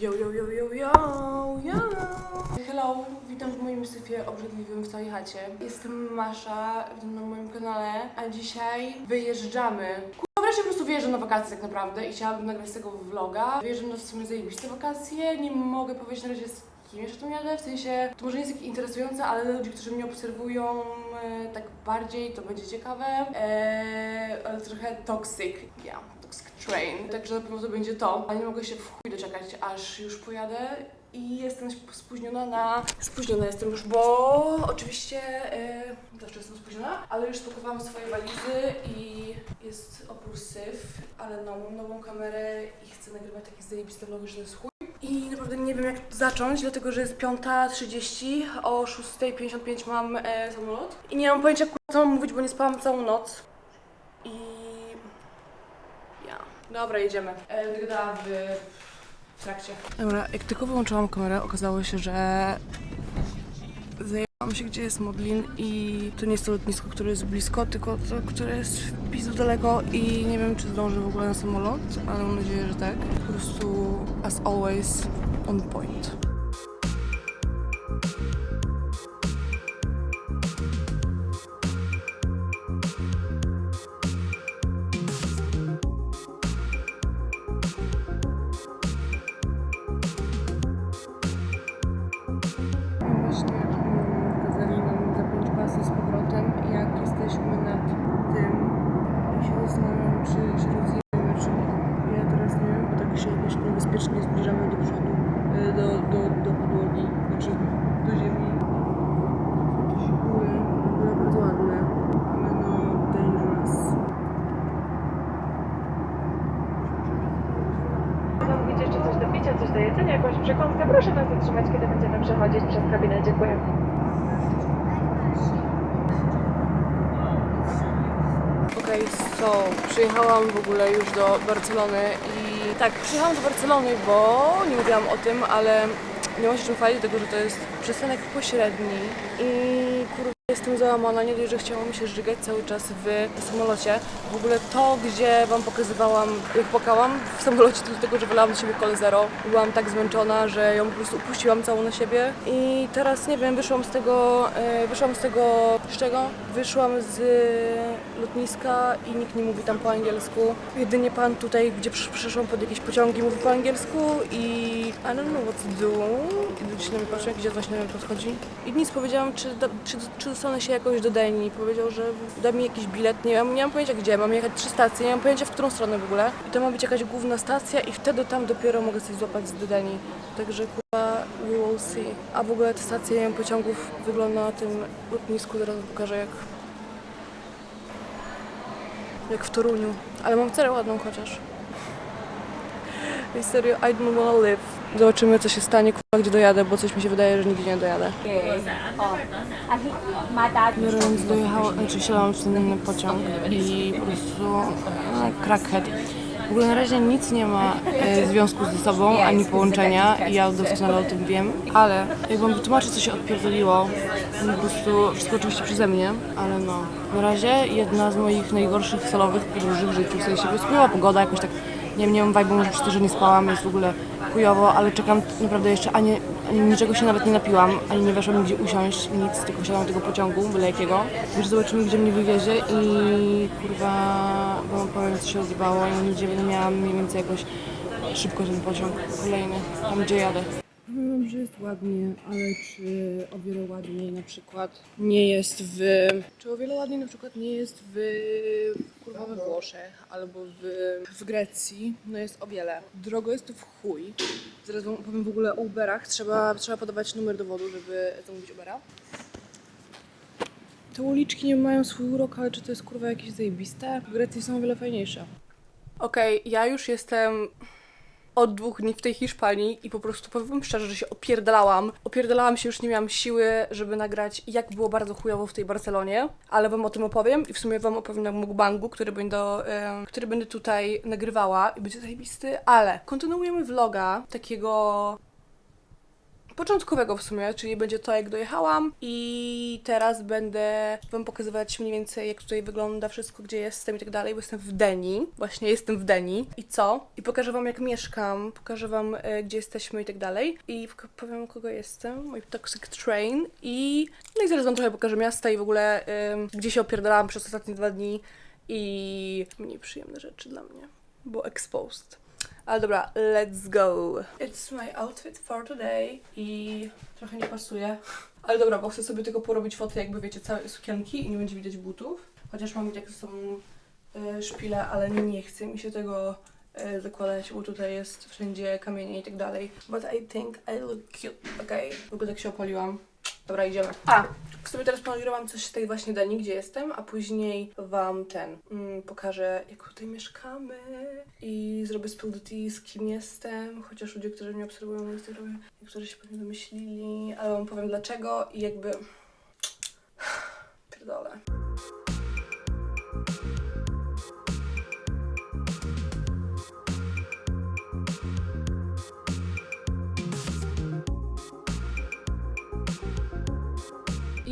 Yo, yo, yo, yo, yo, yo. Hello, witam w moim syfie obrzydliwym w całej chacie. Jestem Masza, witam na moim kanale, a dzisiaj wyjeżdżamy. Kurwa, wreszcie po prostu wyjeżdżam na wakacje tak naprawdę i chciałabym nagrać z tego vloga. Wyjeżdżam na w sumie zajebiste wakacje, nie mogę powiedzieć na razie z kim jeszcze tam jadę, w sensie to może nie jest takie interesujące, ale ludzi, którzy mnie obserwują e, tak bardziej, to będzie ciekawe, e, ale trochę toxic, yeah, toxic train, także na pewno to będzie to, ale nie mogę się w chuj doczekać, aż już pojadę i jestem spóźniona na... Spóźniona jestem już, bo oczywiście e, zawsze jestem spóźniona, ale już spakowałam swoje walizy i jest opór syf, ale nową, nową kamerę i chcę nagrywać takie zajebiste vlogi, że jest chuj. I naprawdę nie wiem jak zacząć, dlatego że jest 5.30, o 6.55 mam e, samolot. I nie mam pojęcia co mam mówić, bo nie spałam całą noc. I... ja. Dobra, jedziemy. E, w trakcie. Dobra, jak tylko wyłączyłam kamerę, okazało się, że zajęłam się, gdzie jest Modlin i to nie jest to lotnisko, które jest blisko, tylko to, które jest w pizdu daleko i nie wiem, czy zdążę w ogóle na samolot, ale mam nadzieję, że tak. Po prostu, as always, on point. Niebezpiecznie zbliżamy do przodu, y, do, do, do podłogi, znaczy do ziemi. Jakieś góry, w ogóle bardzo ładne, ale no dangerous. Zamówić jeszcze coś do picia, coś do jedzenia, jakąś przekąskę, proszę nas zatrzymać, kiedy będziemy przechodzić przez kabinę. Dziękuję. Okej, so, przyjechałam w ogóle już do Barcelony i tak, przyjechałam do Barcelony, bo nie mówiłam o tym, ale nie ma się czym chwalić, dlatego że to jest przystanek pośredni i kurwa jestem załamana, nie dość, że chciało mi się żygać cały czas w samolocie. W ogóle to, gdzie wam pokazywałam, jak płakałam w samolocie, to dlatego, że wylałam do siebie kole zero. Byłam tak zmęczona, że ją po prostu upuściłam całą na siebie i teraz, nie wiem, wyszłam z tego, e, wyszłam z tego, z czego? Wyszłam z lotniska i nikt nie mówi tam po angielsku. Jedynie pan tutaj, gdzie przyszłam pod jakieś pociągi, mówi po angielsku i I don't know what to do. I ludzie na mnie patrzą, jak gdzie właśnie podchodzi. I nic powiedziałam, czy, do, czy, czy dostanę się jakoś do Danii. Powiedział, że da mi jakiś bilet. Nie mam, nie mam pojęcia gdzie, mam jechać trzy stacje, nie mam pojęcia w którą stronę w ogóle. I to ma być jakaś główna stacja i wtedy tam dopiero mogę coś złapać do Danii. Także kurwa, we will see. A w ogóle te stacje pociągów wygląda na tym lotnisku, zaraz pokażę jak jak w Toruniu. Ale mam cerę ładną chociaż. I serio, I don't wanna live. Zobaczymy, co się stanie, kurwa, gdzie dojadę, bo coś mi się wydaje, że nigdzie nie dojadę. Biorę więc dojechał, znaczy siadłam w ten inny pociąg i po prostu no, crackhead. W ogóle na razie nic nie ma e, związku ze sobą, ani połączenia i ja doskonale o tym wiem, ale jak wam co się odpierdoliło, po prostu wszystko oczywiście przeze mnie, ale no. Na razie jedna z moich najgorszych solowych podróży w życiu, w sensie po prostu miała pogoda, jakoś tak, nie wiem, nie mam vibe'u, może przez to, że nie spałam, jest w ogóle ale czekam naprawdę jeszcze, ani, ani niczego się nawet nie napiłam, ani nie weszłam nigdzie usiąść, nic, tylko siadłam do tego pociągu, byle jakiego. Już zobaczymy, gdzie mnie wywiezie i kurwa, wam powiem, co się odjebało i nigdzie będę miała mniej więcej jakoś szybko ten pociąg kolejny, tam gdzie jadę. Że jest ładnie, ale czy o wiele ładniej na przykład nie jest w... Czy o wiele ładniej na przykład nie jest w... kurwa we Włoszech albo w, w Grecji? No jest o wiele. Drogo jest to w chuj. Zaraz wam powiem w ogóle o Uberach. Trzeba, trzeba podawać numer dowodu, żeby zamówić Ubera. Te uliczki nie mają swój urok, ale czy to jest kurwa jakieś zajebiste? W Grecji są o wiele fajniejsze. Okej, ja już jestem od dwóch dni w tej Hiszpanii i po prostu powiem szczerze, że się opierdalałam. Opierdalałam się, już nie miałam siły, żeby nagrać jak było bardzo chujowo w tej Barcelonie, ale wam o tym opowiem i w sumie wam opowiem na mukbangu, który będę, który będę tutaj nagrywała i będzie zajebisty, ale kontynuujemy vloga takiego początkowego w sumie, czyli będzie to jak dojechałam i teraz będę wam pokazywać mniej więcej jak tutaj wygląda wszystko, gdzie jestem i tak dalej, bo jestem w Deni, właśnie jestem w Deni. I co? I pokażę wam jak mieszkam, pokażę wam e, gdzie jesteśmy i tak dalej. I powiem kogo jestem, mój Toxic Train. I no i zaraz wam trochę pokażę miasta i w ogóle em, gdzie się opierdalałam przez ostatnie dwa dni. I mniej przyjemne rzeczy dla mnie, bo exposed. Ale dobra, let's go. It's my outfit for today i trochę nie pasuje. Ale dobra, bo chcę sobie tylko porobić fotę, jakby wiecie, całej sukienki i nie będzie widać butów. Chociaż mam tak ze sobą e, szpilę, ale nie chcę mi się tego e, zakładać, bo tutaj jest wszędzie kamienie i tak dalej. But I think I look cute, okej? W ogóle tak się opaliłam. Dobra, idziemy. A, sobie teraz nagrałam coś z tej właśnie Danii, gdzie jestem, a później wam ten mm, pokażę, jak tutaj mieszkamy i zrobię spill the tea, z kim jestem, chociaż ludzie, którzy mnie obserwują na Instagramie, niektórzy się pewnie domyślili, ale wam powiem dlaczego i jakby... Pierdolę.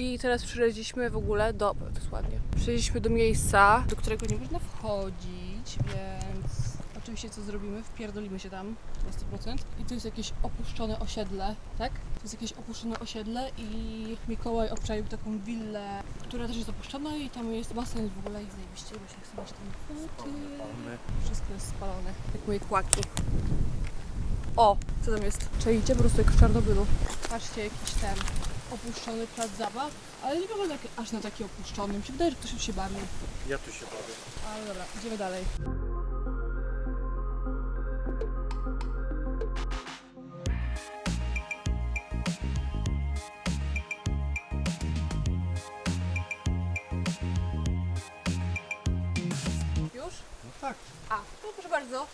I teraz przyjeździliśmy w ogóle do. To jest ładnie. Do miejsca, do którego nie można wchodzić, więc oczywiście co zrobimy? Wpierdolimy się tam na 100%. I to jest jakieś opuszczone osiedle, tak? To jest jakieś opuszczone osiedle i Mikołaj obczaił taką willę, która też jest opuszczona i tam jest basen w ogóle i zajebiście, bo się chce mieć tam buty. Wszystko jest spalone, jak moje kłaki. O, co tam jest? Czajcie po prostu jak w Czarnobylu. Patrzcie, jakiś ten opuszczony plac zabaw, ale nie wygląda jak- aż na taki opuszczony. Mi się wydaje, że ktoś już się bawił. Ja tu się bawię. Ale dobra, idziemy dalej. Już? No tak. A, no proszę bardzo.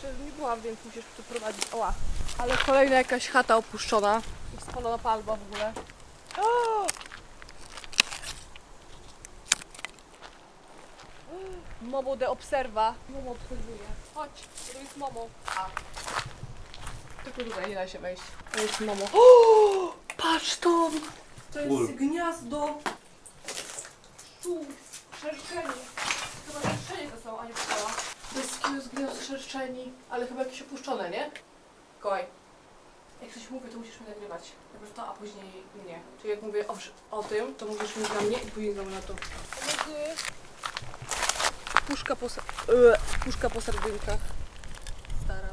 Czy nie byłam, więc musisz tu prowadzić. Oła. Ale kolejna jakaś chata opuszczona. I spalona palba w ogóle. Momo de obserwa. Momo obserwuje. Chodź, to jest Momo. A. Tylko tutaj nie da się wejść. To jest Momo. O! Patrz to! To jest Ul. gniazdo. Tu, szerszeni. Chyba szerszenie to są, a nie pszczoła. To jest, gniazdo szerszeni, ale chyba jakieś opuszczone, nie? Kołaj. Jak coś mówię, to musisz mnie nagrywać. Najpierw to, a później mnie. Czyli jak mówię o, o tym, to mówisz mi na mnie i później znowu na to. Puszka po, Ue, puszka po sardynkach. Stara.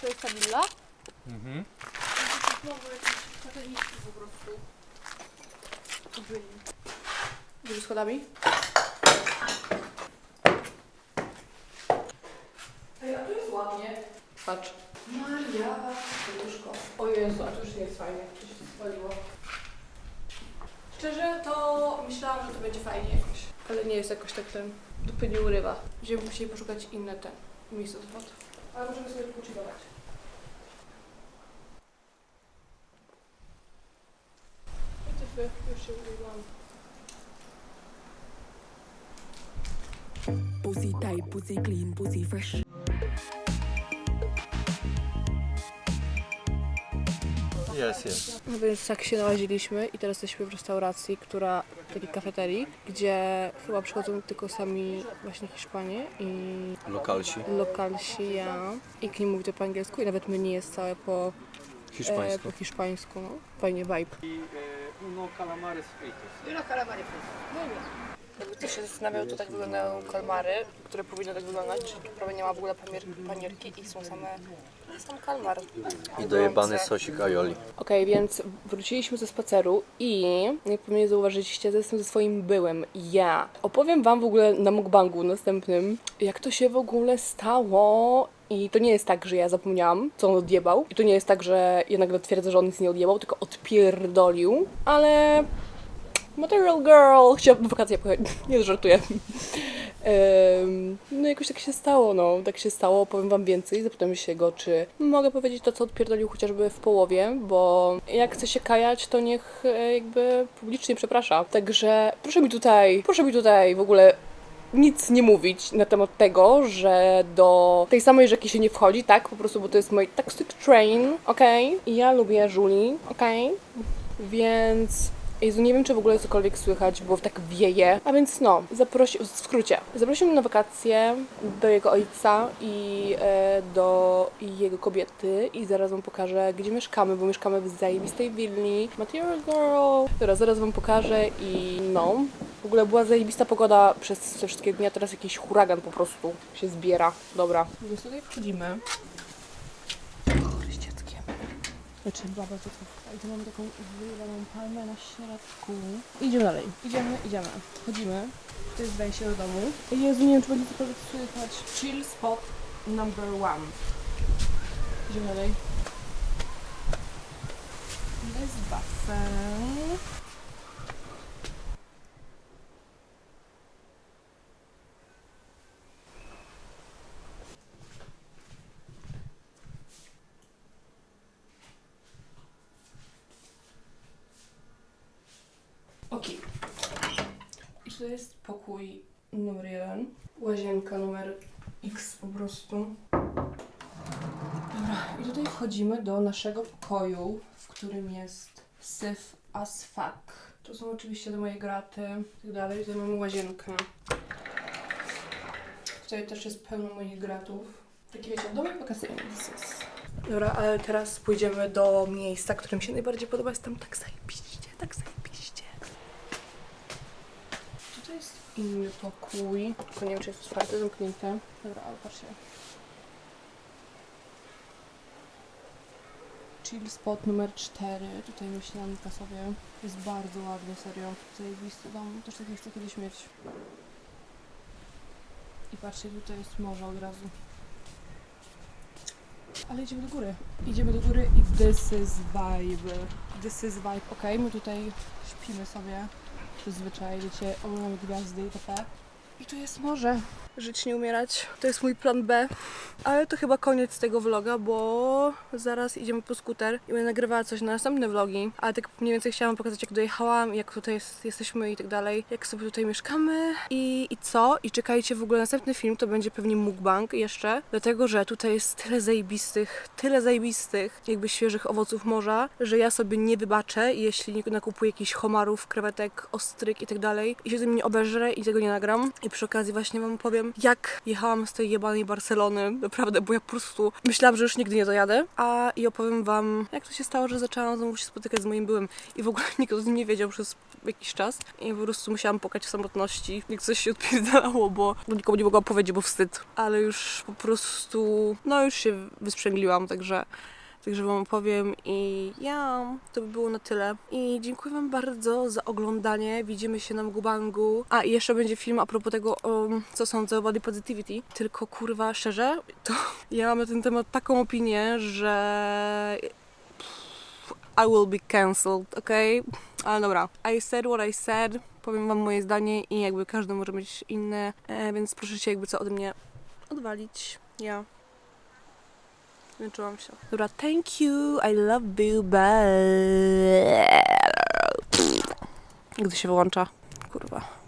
To jest ta willa? Mhm. Znowu jakieś katoliczki po prostu. Tu byli. Idziesz schodami? Ej, a tu jest ładnie. Patrz. Maria, serduszko. O Jezu, a to już nie jest fajnie. To się spaliło. Szczerze, to myślałam, że to będzie fajnie jakoś. Ale nie jest jakoś tak ten... Dupy nie urywa. Będziemy musieli poszukać inne te miejsca do wody. Ale możemy sobie. Wytyfy, już się uryłam. Pussy tight, pussy clean, pussy fresh. Jest, jest. No więc tak się nałaziliśmy i teraz jesteśmy w restauracji, która, takiej kafeterii, gdzie chyba przychodzą tylko sami właśnie Hiszpanie i Lokalsi. lokalsi, ja. I nikt nie mówi to po angielsku i nawet menu jest całe po e, Hiszpańsko. po hiszpańsku, no. Fajnie vibe. Uno calamares fritos. Jakby ktoś się zastanawiał, to tak wyglądają kalmary, które powinny tak wyglądać, prawie nie ma w ogóle panier, panierki i są same, sam kalmar. I dojebany sosik aioli. Okej, więc wróciliśmy ze spaceru i jak pewnie zauważyliście, to jestem ze swoim byłem. Ja. Opowiem wam w ogóle na mukbangu następnym, jak to się w ogóle stało. I to nie jest tak, że ja zapomniałam, co on odjebał. I to nie jest tak, że ja nagle twierdzę, że on nic nie odjebał, tylko odpierdolił. Ale... Material Girl! Chciałabym w wakacje pojechać. Nie żartuję. No jakoś tak się stało, no. Tak się stało, powiem wam więcej. Zapytam się go, czy mogę powiedzieć to, co odpierdolił chociażby w połowie, bo jak chce się kajać, to niech e, jakby publicznie przeprasza. Także proszę mi tutaj, proszę mi tutaj w ogóle nic nie mówić na temat tego, że do tej samej rzeki się nie wchodzi, tak? Po prostu, bo to jest mój toxic train, okej? I ja lubię Julie, okej? Więc... Jezu, nie wiem, czy w ogóle cokolwiek słychać, bo tak wieje. A więc no, zaprosi, w skrócie, zaprosił mnie na wakacje do jego ojca i e, do jego kobiety i zaraz wam pokażę, gdzie mieszkamy, bo mieszkamy w zajebistej willi. Material Girl. Dobra, zaraz wam pokażę i no, w ogóle była zajebista pogoda przez te wszystkie dni, a teraz jakiś huragan po prostu się zbiera. Dobra. Więc tutaj wchodzimy. Znaczy baba co? I tu mamy taką wyjebaną palmę na środku. Idziemy dalej. Idziemy, idziemy. Wchodzimy. To jest wejście do domu. Jezu, nie wiem, czy będzie cokolwiek słychać. Chill spot number one. Idziemy dalej. Jest basen. Okej. I to jest pokój numer jeden. Łazienka numer X po prostu. Dobra, i tutaj wchodzimy do naszego pokoju, w którym jest syf as fuck. To są oczywiście te moje graty i tak dalej. Tutaj mamy łazienkę. Tutaj też jest pełno moich gratów. Taki wiecie, domek wakacyjny. Dobra, ale teraz pójdziemy do miejsca, które mi się najbardziej podoba. Jest tam tak zajebiście, tak zajebiście. Tutaj jest inny pokój. Tylko nie wiem, czy jest otwarte, zamknięte. Dobra, ale patrzcie. Chill spot numer 4. Tutaj myślanka sobie. Jest bardzo ładny, serio. Zajebisty dom. Też taki chcę kiedyś mieć. I patrzcie, tutaj jest morze od razu. Ale idziemy do góry. Idziemy do góry i this is vibe. This is vibe. Okej, my tutaj śpimy sobie. Przyzwyczaj, wiecie, oglądamy gwiazdy itp. I tu jest morze. Żyć, nie umierać. To jest mój plan B. Ale to chyba koniec tego vloga, bo zaraz idziemy po skuter i będę nagrywała coś na następne vlogi. Ale tak mniej więcej chciałam pokazać, jak dojechałam, jak tutaj jest, jesteśmy i tak dalej, jak sobie tutaj mieszkamy i, i co. I czekajcie, w ogóle następny film to będzie pewnie mukbang jeszcze, dlatego, że tutaj jest tyle zajebistych, tyle zajebistych, jakby świeżych owoców morza, że ja sobie nie wybaczę, jeśli nakupuję jakichś homarów, krewetek, ostryk i tak dalej i się tym nie obeżrę i tego nie nagram. I przy okazji właśnie wam powiem, jak jechałam z tej jebanej Barcelony, naprawdę, bo ja po prostu myślałam, że już nigdy nie dojadę, a i opowiem wam, jak to się stało, że zaczęłam znowu się spotykać z moim byłym. I w ogóle nikt o tym nie wiedział przez jakiś czas. I po prostu musiałam płakać w samotności, jak coś się odpierdalało, bo nikomu nie mogłam powiedzieć, bo wstyd, ale już po prostu, no już się wysprzęgliłam, także Także Wam opowiem i ja, to by było na tyle. I dziękuję Wam bardzo za oglądanie. Widzimy się na Mgubangu. A i jeszcze będzie film a propos tego, um, co sądzę o body positivity. Tylko kurwa, szczerze, to ja mam na ten temat taką opinię, że I will be cancelled, okej? Ale dobra. I said what I said. Powiem Wam moje zdanie i jakby każdy może mieć inne, e, więc proszę się jakby co ode mnie odwalić. Ja. Zmęczyłam się. Dobra, thank you, I love you, bye. Gdy się wyłącza. Kurwa.